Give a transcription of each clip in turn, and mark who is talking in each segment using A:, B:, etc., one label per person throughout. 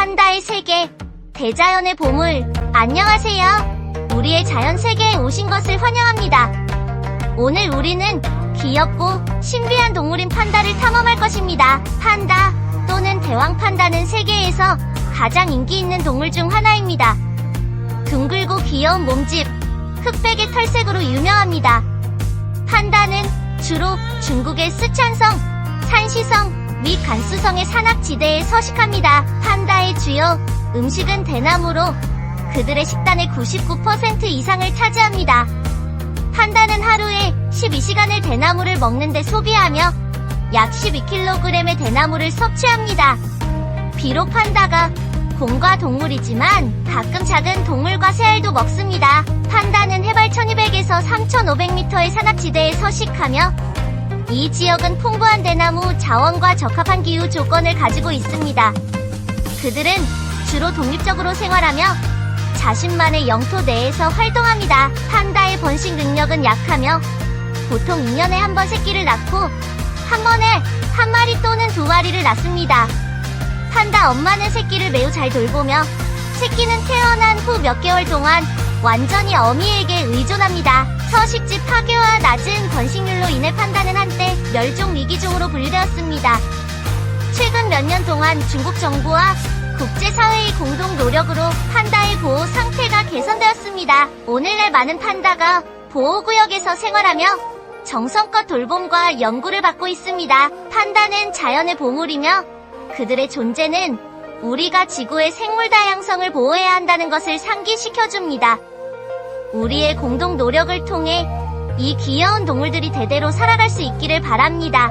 A: 판다의 세계, 대자연의 보물, 안녕하세요. 우리의 자연 세계에 오신 것을 환영합니다. 오늘 우리는 귀엽고 신비한 동물인 판다를 탐험할 것입니다. 판다 또는 대왕 판다는 세계에서 가장 인기 있는 동물 중 하나입니다. 둥글고 귀여운 몸집, 흑백의 털색으로 유명합니다. 판다는 주로 중국의 스촨성, 산시성 및 간수성의 산악지대에 서식합니다. 판다의 주요 음식은 대나무로 그들의 식단의 99% 이상을 차지합니다. 판다는 하루에 12시간을 대나무를 먹는데 소비하며 약 12kg의 대나무를 섭취합니다. 비록 판다가 공과 동물이지만 가끔 작은 동물과 새알도 먹습니다. 판다는 해발 1200에서 3500m의 산악지대에 서식하며 이 지역은 풍부한 대나무 자원과 적합한 기후 조건을 가지고 있습니다. 그들은 주로 독립적으로 생활하며 자신만의 영토 내에서 활동합니다. 판다의 번식 능력은 약하며 보통 2년에 한 번 새끼를 낳고 한 번에 한 마리 또는 두 마리를 낳습니다. 판다 엄마는 새끼를 매우 잘 돌보며 새끼는 태어난 후 몇 개월 동안 완전히 어미에게 의존합니다. 서식지 파괴와 낮은 번식 멸종 위기종으로 분류되었습니다. 최근 몇 년 동안 중국 정부와 국제사회의 공동 노력으로 판다의 보호 상태가 개선되었습니다. 오늘날 많은 판다가 보호구역에서 생활하며 정성껏 돌봄과 연구를 받고 있습니다. 판다는 자연의 보물이며 그들의 존재는 우리가 지구의 생물 다양성을 보호해야 한다는 것을 상기시켜줍니다. 우리의 공동 노력을 통해 이 귀여운 동물들이 대대로 살아갈 수 있기를 바랍니다.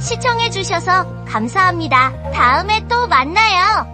A: 시청해주셔서 감사합니다. 다음에 또 만나요.